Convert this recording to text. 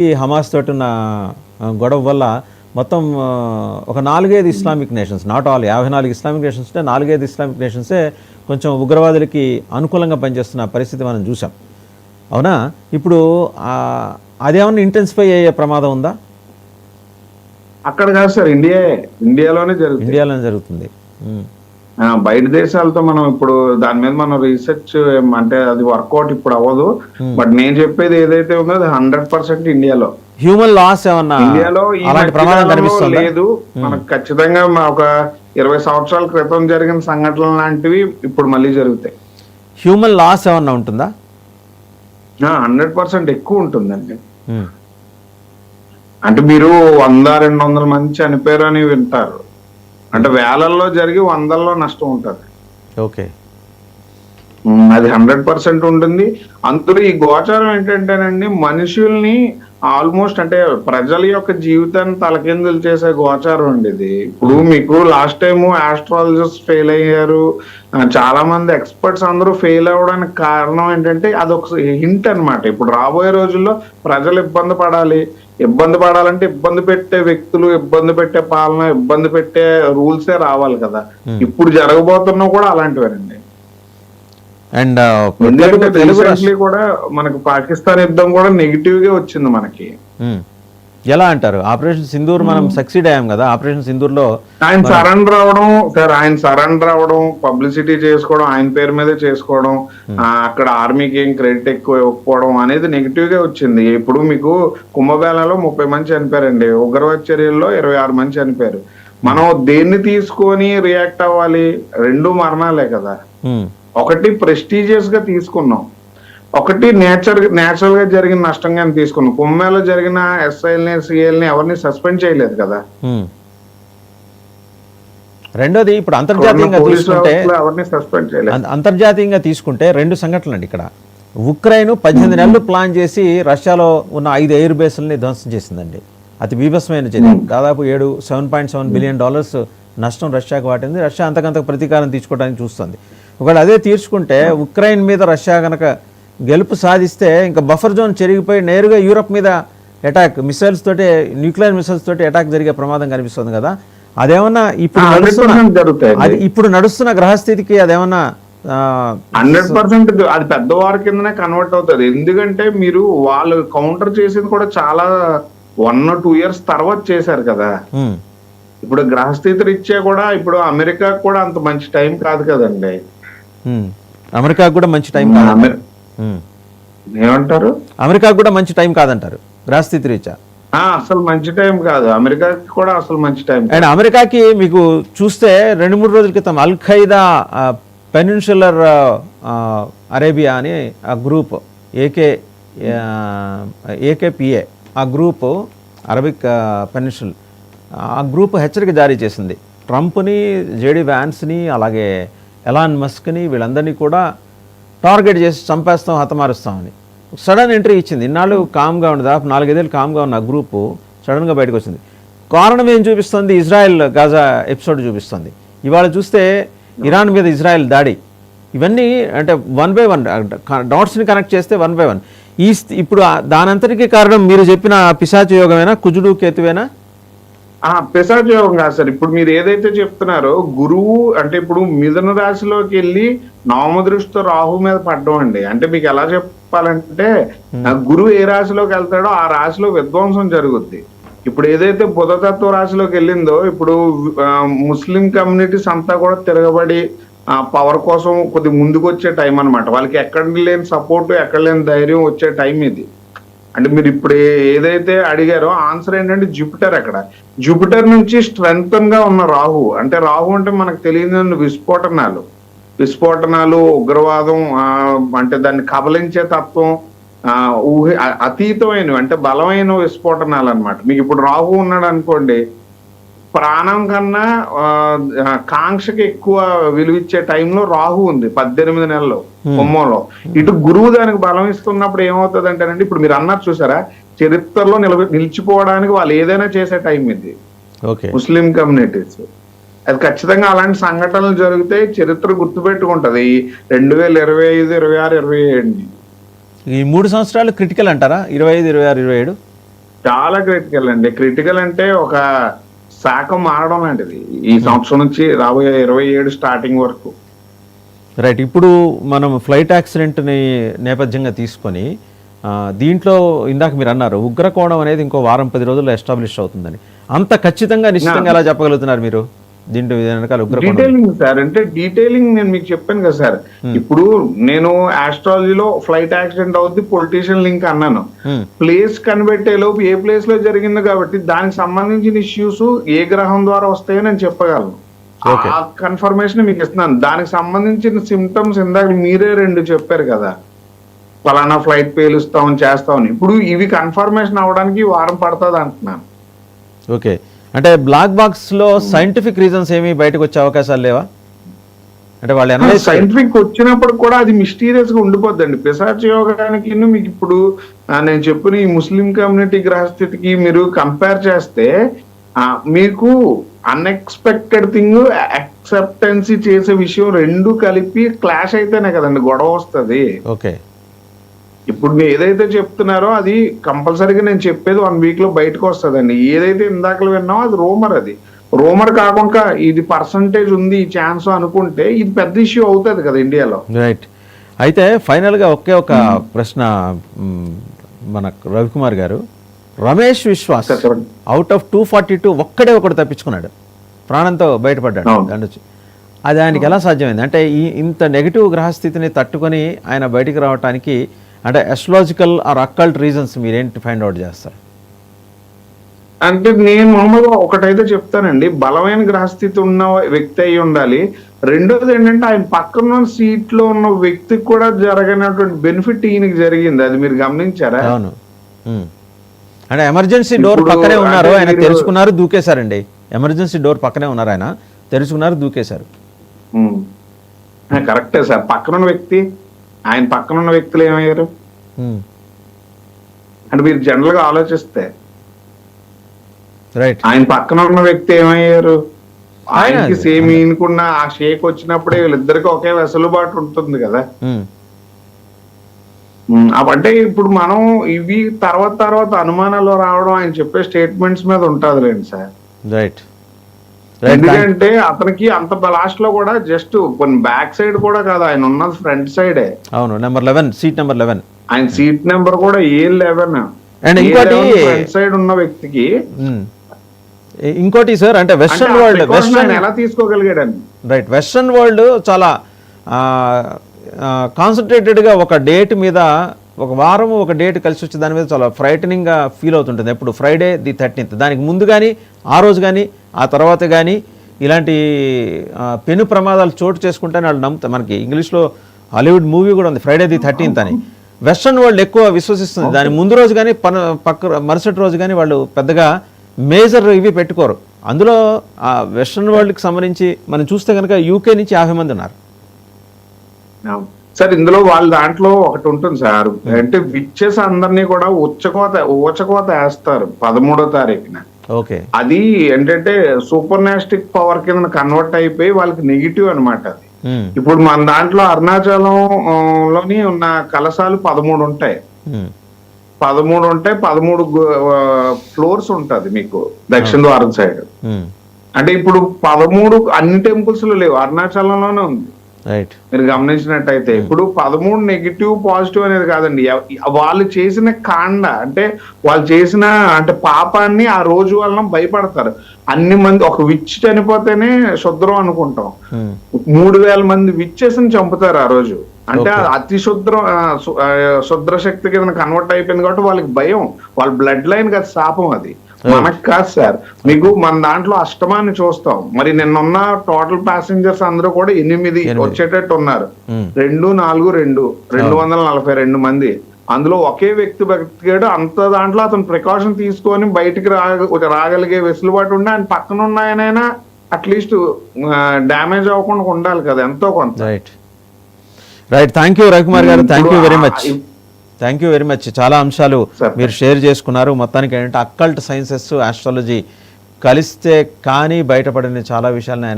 ఈ హమాస్ తోటి ఉన్న గొడవ వల్ల మొత్తం ఒక నాలుగైదు ఇస్లామిక్ నేషన్స్ నాట్ ఆల్ యాభై నాలుగు ఇస్లామిక్ నేషన్స్ ఉంటే నాలుగైదు ఇస్లామిక్ నేషన్సే కొంచెం ఉగ్రవాదులకి అనుకూలంగా పనిచేస్తున్న పరిస్థితి మనం చూసాం అవునా? ఇప్పుడు అదేమన్నా ఇంటెన్సిఫై అయ్యే ప్రమాదం ఉందా? అక్కడ కాదు సార్ ఇండియా ఇండియాలోనే జరుగుతుంది. ఇండియాలోనే జరుగుతుంది. బయట దేశాలతో మనం ఇప్పుడు దాని మీద మనం రీసెర్చ్ అంటే అది వర్కౌట్ ఇప్పుడు అవ్వదు. బట్ నేను చెప్పేది ఏదైతే ఉందో అది హండ్రెడ్ పర్సెంట్ ఇండియాలో. హ్యూమన్ లాస్ ఏమన్నా ఇండియాలో లేదు. మనకు ఖచ్చితంగా ఒక ఇరవై సంవత్సరాల క్రితం జరిగిన సంఘటనలు లాంటివి ఇప్పుడు మళ్ళీ జరుగుతాయి. హ్యూమన్ లాస్ ఏమన్నా ఉంటుందా? హండ్రెడ్ పర్సెంట్ ఎక్కువ ఉంటుందండి. ఉమ్. అంటే మీరు వంద రెండు వందల మంది చనిపోయారు అని వింటారు. అంటే వేలల్లో జరిగి వందల్లో నష్టం ఉంటుంది. ఓకే. అది హండ్రెడ్ పర్సెంట్ ఉంటుంది. అందులో ఈ గోచారం ఏంటంటేనండి మనుషుల్ని ఆల్మోస్ట్ అంటే ప్రజల యొక్క జీవితాన్ని తలకిందులు చేసే గోచారం అండి ఇది. ఇప్పుడు మీకు లాస్ట్ టైం ఆస్ట్రాలజిస్ట్ ఫెయిల్ అయ్యారు. చాలా మంది ఎక్స్పర్ట్స్ అందరూ ఫెయిల్ అవ్వడానికి కారణం ఏంటంటే అదొక హింట్ అన్నమాట. ఇప్పుడు రాబోయే రోజుల్లో ప్రజలు ఇబ్బంది పడాలి. ఇబ్బంది పడాలంటే ఇబ్బంది పెట్టే వ్యక్తులు ఇబ్బంది పెట్టే పాలన ఇబ్బంది పెట్టే రూల్సే రావాలి కదా. ఇప్పుడు జరగబోతున్నవి కూడా అలాంటివేనండి. అండ్ తెలుగు కూడా మనకు పాకిస్తాన్ యుద్ధం కూడా నెగిటివ్గా వచ్చింది మనకి. ఎలా అంటారు? ఆపరేషన్ సింధూర్ మనం సక్సీడ్ అయ్యాం కదా? ఆపరేషన్ సింధూర్లో ఆయన సరెండర్ అవడం సార్ ఆయన సరెండర్ అవడం పబ్లిసిటీ చేసుకోవడం ఆయన పేరు మీదే చేసుకోవడం అక్కడ ఆర్మీకి ఏం క్రెడిట్ ఎక్కువ ఇవ్వకపోవడం అనేది నెగిటివ్గా వచ్చింది. ఇప్పుడు మీకు కుంభమేళలో ముప్పై మంది చనిపోయారండి. ఉగ్రవాద చర్యల్లో ఇరవై ఆరు మంది చనిపోయారు. మనం దేన్ని తీసుకొని రియాక్ట్ అవ్వాలి? రెండు మరణాలే కదా. ఒకటి ప్రెస్టీజియస్గా తీసుకున్నాం. ఒకటి నేచర్ నేచురల్గా జరిగిన నష్టంగా తీసుకున్నాం. కుంభమేళలో జరిగిన ఎస్ఐల్ని సిఎల్ని ఎవరిని సస్పెండ్ చేయలేదు కదా. రెండోది ఇప్పుడు అంతర్జాతీయంగా తీసుకుంటే అంతర్జాతీయంగా తీసుకుంటే రెండు సంఘటనలు అండి ఇక్కడ. ఉక్రెయిన్ పద్దెనిమిది నెలలు ప్లాన్ చేసి రష్యాలో ఉన్న ఐదు ఎయిర్ బేస్లని ధ్వంసం చేసిందండి. అతి బీభత్సమైన చర్య. దాదాపు ఏడు seven point seven billion dollars నష్టం రష్యాకు వాటింది. రష్యా అంతకంత ప్రతీకారం తీర్చుకోవడానికి చూస్తుంది. ఒకవేళ అదే తీర్చుకుంటే ఉక్రెయిన్ మీద రష్యా కనుక గెలుపు సాధిస్తే ఇంకా బఫర్ జోన్ చెరిగిపోయి నేరుగా యూరప్ మీద అటాక్ మిసైల్స్ తోటి న్యూక్లియర్ మిసైల్స్ తోటి అటాక్ జరిగే ప్రమాదం కనిపిస్తుంది కదా. అదేమన్నా ఇప్పుడు నడుస్తున్న అది ఇప్పుడు నడుస్తున్న గ్రహస్థితికి అదేమన్నా హండ్రెడ్ పర్సెంట్ అది పెద్దవారి కిందనే కన్వర్ట్ అవుతుంది. ఎందుకంటే మీరు వాళ్ళు కౌంటర్ చేసింది కూడా చాలా వన్ టూ ఇయర్స్ తర్వాత చేశారు కదా. ఇప్పుడు గ్రహస్థితి రీత్యా కూడా ఇప్పుడు అమెరికా కూడా అంత మంచి టైం కాదు కదండి. ఉమ్. అమెరికాకు కూడా మంచి టైం. ఏమంటారు అమెరికాకు కూడా మంచి టైం కాదంటారు గ్రహస్థితి రీత్యా అసలు మంచి టైం కాదు అమెరికాకి కూడా అసలు మంచి టైం. అండ్ అమెరికాకి మీకు చూస్తే రెండు మూడు రోజుల క్రితం అల్ ఖైదా పెనిన్సులర్ అరేబియా అని ఆ గ్రూప్ ఏకే ఏకేపిఏ ఆ గ్రూపు అరబిక్ పెనిన్సుల్ ఆ గ్రూప్ హెచ్చరిక జారీ చేసింది ట్రంప్ని జేడీ వ్యాన్స్ని అలాగే ఎలాన్ మస్క్ని వీళ్ళందరినీ కూడా టార్గెట్ చేసి చంపేస్తాం హతమారుస్తామని సడన్ ఎంట్రీ ఇచ్చింది. ఇన్నాళ్ళు కామ్గా ఉంది దాదాపు నాలుగైదేళ్ళు కామ్గా ఉన్న గ్రూపు సడన్గా బయటకు వచ్చింది. కారణం ఏం చూపిస్తుంది? ఇజ్రాయెల్ గాజా ఎపిసోడ్ చూపిస్తుంది. ఇవాళ చూస్తే ఇరాన్ మీద ఇజ్రాయెల్ దాడి. ఇవన్నీ అంటే వన్ బై వన్ డాట్స్ని కనెక్ట్ చేస్తే వన్ బై వన్. ఈ ఇప్పుడు దానంతటికీ కారణం మీరు చెప్పిన పిశాచ యోగమేనా? కుజుడు కేతువేనా? ఆ పిశాచ యోగం కాదు సార్. ఇప్పుడు మీరు ఏదైతే చెప్తున్నారో గురువు అంటే ఇప్పుడు మిథున రాశిలోకి వెళ్ళి నవమ దృష్టితో రాహు మీద పడ్డం అండి. అంటే మీకు ఎలా చెప్పాలంటే గురువు ఏ రాశిలోకి వెళ్తాడో ఆ రాశిలో విధ్వంసం జరుగుద్ది. ఇప్పుడు ఏదైతే బుధతత్వ రాశిలోకి వెళ్ళిందో ఇప్పుడు ముస్లిం కమ్యూనిటీస్ అంతా కూడా తిరగబడి ఆ పవర్ కోసం కొద్ది ముందుకు వచ్చే టైం అన్నమాట. వాళ్ళకి ఎక్కడ లేని సపోర్ట్ ఎక్కడ లేని ధైర్యం వచ్చే టైం ఇది. అంటే మీరు ఇప్పుడు ఏదైతే అడిగారో ఆన్సర్ ఏంటంటే జూపిటర్ అక్కడ. జూపిటర్ నుంచి స్ట్రెంగ్తన్గా ఉన్న రాహు. అంటే రాహు అంటే మనకు తెలియని విస్ఫోటనాలు. విస్ఫోటనాలు ఉగ్రవాదం అంటే దాన్ని కబలించే తత్వం ఆ ఊహ అతీతమైనవి అంటే బలమైన విస్ఫోటనాలు అన్నమాట మీకు ఇప్పుడు రాహు ఉన్నాడు అనుకోండి ప్రాణం కన్నా కాంక్షకి ఎక్కువ విలువిచ్చే టైంలో రాహు ఉంది పద్దెనిమిది నెలలు కుంభంలో. ఇటు గురువు దానికి బలం ఇస్తున్నప్పుడు ఏమవుతుంది అంటేనండి ఇప్పుడు మీరు అన్నారు చూసారా చరిత్రలో నిలబ నిలిచిపోవడానికి వాళ్ళు ఏదైనా చేసే టైం ఇది. Muslim communities. అది ఖచ్చితంగా అలాంటి సంఘటనలు జరిగితే చరిత్ర గుర్తుపెట్టుకుంటది. ఈ రెండు వేల ఇరవై ఐదు ఇరవై ఆరు ఇరవై ఏడు. ఈ మూడు సంవత్సరాలు క్రిటికల్ అంటారా? ఇరవై ఐదు ఇరవై ఆరు ఇరవై ఏడు? చాలా క్రిటికల్ అండి. క్రిటికల్ అంటే ఒక శాఖ మారడం లాంటిది. ఈ సంవత్సరం నుంచి రాబోయే ఇరవై ఏడు స్టార్టింగ్ వరకు. రైట్ ఇప్పుడు మనం ఫ్లైట్ యాక్సిడెంట్ని నేపథ్యంగా తీసుకొని దీంట్లో ఇందాక మీరు అన్నారు ఉగ్రకోణం అనేది ఇంకో వారం పది రోజుల్లో ఎస్టాబ్లిష్ అవుతుందని. అంత ఖచ్చితంగా నిశ్చితంగా ఎలా చెప్పగలుగుతున్నారు మీరు? దీంట్లో వెనకాల డీటెయిలింగ్ సార్ అంటే డీటెయిలింగ్ నేను మీకు చెప్పాను కదా సార్. ఇప్పుడు నేను ఆస్ట్రాలజీలో ఫ్లైట్ యాక్సిడెంట్ అవుద్ది పొలిటీషియన్ లింక్ అన్నాను. Hmm. ప్లేస్ కనిపెట్టే లోపు ఏ ప్లేస్లో జరిగింది కాబట్టి దానికి సంబంధించిన ఇష్యూస్ ఏ గ్రహం ద్వారా వస్తాయో నేను చెప్పగలను. ఆ కన్ఫర్మేషన్ మీకు ఇస్తున్నాను. దానికి సంబంధించిన సిమ్టమ్స్ ఇందాక మీరే రెండు చెప్పారు కదా. ఫలానా ఫ్లైట్ పేలుస్తాం చేస్తామని. ఇప్పుడు ఇవి కన్ఫర్మేషన్ అవ్వడానికి వారం పడుతుంది అంటున్నాను. ఓకే అంటే బ్లాక్ బాక్స్లో సైంటిఫిక్ రీజన్స్ ఏమీ బయటకు వచ్చే అవకాశాలు లేవా? అంటే వాళ్ళు సైంటిఫిక్ వచ్చినప్పుడు కూడా అది మిస్టీరియస్గా ఉండిపోద్దండి. పిశాచ యోగానికి మీకు ఇప్పుడు నేను చెప్పిన ఈ ముస్లిం కమ్యూనిటీ గ్రహస్థితికి మీరు కంపేర్ చేస్తే మీకు అన్ఎక్స్పెక్టెడ్ థింగ్ అక్సెప్టెన్సీ చేసే విషయం రెండు కలిపి క్లాష్ అయితేనే కదండి గొడవ వస్తది. ఓకే. ఇప్పుడు మీరు ఏదైతే చెప్తున్నారో అది కంపల్సరీగా నేను చెప్పేది వన్ వీక్లో బయటకు వస్తుందండి. ఏదైతే ఇందాకలు విన్నామో అది రోమర్ అది. రోమర్ కాకుండా ఇది పర్సంటేజ్ ఉంది ఈ ఛాన్స్ అనుకుంటే ఇది పెద్ద ఇష్యూ అవుతుంది కదా ఇండియాలో రైట్ అయితే ఫైనల్గా ఒకే ఒక ప్రశ్న మన రవికుమార్ గారు. Ramesh Vishwas. Out of two forty two ఒక్కడే ఒకడు తప్పించుకున్నాడు. ప్రాణంతో బయటపడ్డాడు. దాని అది ఆయనకి ఎలా సాధ్యమైంది? అంటే ఈ ఇంత నెగిటివ్ గ్రహస్థితిని తట్టుకొని ఆయన బయటికి రావడానికి అంటే ఎస్ట్రాలజికల్ ఆర్ అక్కల్ట్ రీజన్స్ మీరేంటి ఫైండ్ అవుట్ చేస్తారు? అంటే నేను మామూలుగా ఒకటైతే చెప్తానండి. బలమైన గ్రహస్థితి ఉన్న వ్యక్తి అయి ఉండాలి. రెండోది ఏంటంటే ఆయన పక్కన సీట్లో ఉన్న వ్యక్తికి కూడా జరగనటువంటి బెనిఫిట్ ఈయనకి జరిగింది. అది మీరు గమనించారా? అవును. అంటే ఎమర్జెన్సీ డోర్ పక్కనే ఉన్నారు. ఆయన తెరుచుకున్నారు దూకేశారండి. ఎమర్జెన్సీ డోర్ పక్కనే ఉన్నారు ఆయన. తెరుచుకున్నారు దూకేశారు. కరెక్టే సార్. పక్కన ఉన్న వ్యక్తి ఆయన పక్కన ఉన్న వ్యక్తులు ఏమయ్యారు? మ్. అంటే మీరు జనరల్గా ఆలోచిస్తే రైట్ ఆయన పక్కన ఉన్న వ్యక్తి ఏమయ్యారు? ఆయనకి ఆయన- సేమ్ ఈయనకున్న ఆ షేక్ వచ్చినప్పుడే వీళ్ళిద్దరికి ఒకే వెసులుబాటు ఉంటుంది కదా. మ్. ఉమ్, అంటే ఇప్పుడు మనం ఇవి తర్వాత తర్వాత అనుమానాలు రావడం ఆయన చెప్పే స్టేట్మెంట్స్ మీద ఉంటదిలేండి సార్. రైట్ ఎందుకంటే అతనికి అంత లాస్ట్లో కూడా జస్ట్ కొన్ని బ్యాక్ సైడ్ కూడా కాదు ఆయన ఉన్నది ఫ్రంట్ సైడే అవును number eleven seat number eleven ఆయన సీట్ నెంబర్ కూడా ఏ లెవెన్ And ఇంకోటి- ఫ్రంట్ సైడ్ ఉన్న వ్యక్తికి ఇంకోటి సార్ అంటే వెస్ట్రన్ వరల్డ్ వెస్ట్రన్ ఎలా తీసుకోగలిగాడని రైట్ వెస్ట్రన్ వరల్డ్ చాలా కాన్సన్ట్రేటెడ్గా ఒక డేట్ మీద ఒక వారం ఒక డేట్ కలిసి వచ్చే దాని మీద చాలా ఫ్రైటనింగ్గా ఫీల్ అవుతుంటుంది. ఎప్పుడు ఫ్రైడే ది థర్టీన్త్ దానికి ముందు కానీ ఆ రోజు కానీ ఆ తర్వాత కానీ ఇలాంటి పెను ప్రమాదాలు చోటు చేసుకుంటేనే వాళ్ళు నమ్ముతారు మనకి ఇంగ్లీష్లో హాలీవుడ్ మూవీ కూడా ఉంది ఫ్రైడే ది థర్టీన్త్ అని. వెస్ట్రన్ వరల్డ్ ఎక్కువ విశ్వసిస్తుంది. దాని ముందు రోజు కానీ పన పక్క మరుసటి రోజు కానీ వాళ్ళు పెద్దగా మేజర్ ఇవి పెట్టుకోరు. అందులో ఆ వెస్ట్రన్ వరల్డ్కి సంబంధించి మనం చూస్తే కనుక యూకే నుంచి యాభై మంది ఉన్నారు. సార్ ఇందులో వాళ్ళ దాంట్లో ఒకటి ఉంటుంది సార్. అంటే విచ్చెస్ అందరినీ కూడా ఉచ్చకోత ఊచకోత వేస్తారు పదమూడో తారీఖున. ఓకే. అది ఏంటంటే సూపర్ నాస్టిక్ పవర్ కింద కన్వర్ట్ అయిపోయి వాళ్ళకి నెగిటివ్ అన్నమాట అది. ఉమ్, ఇప్పుడు మన దాంట్లో అరుణాచలం లోని ఉన్న కలశాలు పదమూడు ఉంటాయి. ఉమ్, పదమూడు ఉంటాయి పదమూడు ఫ్లోర్స్ ఉంటది మీకు దక్షిణ ద్వారం సైడ్. అంటే ఇప్పుడు పదమూడు అన్ని టెంపుల్స్లో లేవు. అరుణాచలంలోనే ఉంది. మీరు గమనించినట్టయితే ఇప్పుడు పదమూడు నెగిటివ్ పాజిటివ్ అనేది కాదండి. వాళ్ళు చేసిన కాండ అంటే వాళ్ళు చేసిన అంటే పాపాన్ని ఆ రోజు వలన భయపడతారు. అన్ని మంది ఒక విచ్ చనిపోతేనే శుద్రం అనుకుంటాం. ఉమ్, మూడు వేల మంది విచ్చేసి చంపుతారు ఆ రోజు. అంటే అతి శుద్రం శుద్ర శక్తి కింద కన్వర్ట్ అయిపోయింది కాబట్టి వాళ్ళకి భయం. వాళ్ళ బ్లడ్ లైన్ కదా శాపం అది. మనకు కాదు సార్. మీకు మన దాంట్లో అష్టమాన్ని చూస్తాం. మరి నిన్నున్న టోటల్ ప్యాసింజర్స్ అందరూ కూడా ఎనిమిది వచ్చేటట్టు ఉన్నారు. రెండు నాలుగు రెండు. రెండు వందల నలభై రెండు మంది. అందులో ఒకే వ్యక్తి బతికాడు అంత దాంట్లో అతను ప్రికాషన్ తీసుకొని బయటికి రాగ రాగలిగే వెసులుబాటు ఉండి ఆయన పక్కన ఉన్న ఆయనైనా అట్లీస్ట్ డ్యామేజ్ అవ్వకుండా ఉండాలి కదా ఎంతో కొంత. Right right thank you Ravikumar గారు. Thank you very much thank you very much చాలా అంశాలు. మీరు షేర్ చేసుకున్నారు మొత్తానికి ఏంటంటే అక్కల్ట్ సైన్సెస్ ఆస్ట్రాలజీ కలిస్తే కానీ బయటపడిన చాలా విషయాలను ఆయన